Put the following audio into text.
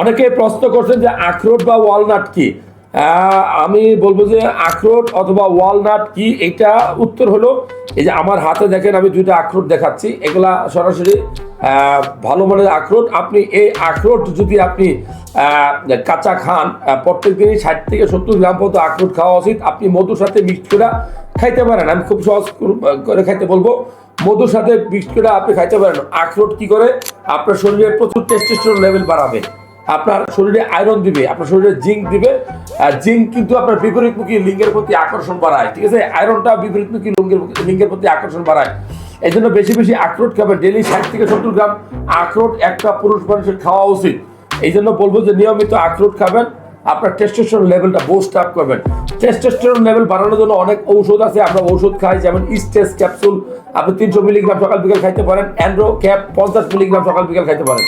অনেকে প্রশ্ন করছেন যে আখরোট বা ওয়ালনাট কি? আমি বলব যে আখরোট অথবা ওয়ালনাট কি? এটা উত্তর হলো, এই যে আমার হাতে দেখেন আমি দুইটা আখরোট দেখাচ্ছি। এগুলা সরাসরি ভালো মানের আখরোট। আপনি এই আখরোট যদি আপনি কাঁচা খান প্রত্যেক দিনই ষাট থেকে সত্তর গ্রাম পর্যন্ত আখরোট খাওয়া উচিত। আপনি মধুর সাথে মিক্সড করে খাইতে পারেন। আমি খুব সহজ করে খাইতে বলব। মধুর সাথে মিক্সড করে আপনি খাইতে পারেন। আখরোট কি করে? আপনার শরীরে প্রচুর টেস্টোস্টেরন লেভেল বাড়াবে। আপনার শরীরে আয়রন দিবে, আপনার শরীরে জিঙ্ক দিবে, আর জিঙ্ক কিন্তু আপনার বিপরীতমুখী লিঙ্গের প্রতি আকর্ষণ বাড়ায়, ঠিক আছে? আয়রনটা বিপরীতমুখী লিঙ্গের লিঙ্গের প্রতি আকর্ষণ বাড়ায়। এই জন্য বেশি বেশি আখরোট খাবেন ডেলি ষাট থেকে সত্তর গ্রাম আখরোট একটা পুরুষ মানুষের খাওয়া উচিত। এই জন্য বলব যে নিয়মিত আখরোট খাবেন, আপনার টেস্টোস্টেরন লেভেলটা বুস্ট আপ করবেন। টেস্টোস্টেরন লেভেল বাড়ানোর জন্য অনেক ঔষধ আছে, আমরা ঔষধ খাই, যেমন ইস্টেস ক্যাপসুল আপনি তিনশো মিলিগ্রাম সকাল বিকাল খাইতে পারেন অ্যান্ড্রো ক্যাপ পঞ্চাশ মিলিগ্রাম সকাল বিকাল খাইতে পারেন।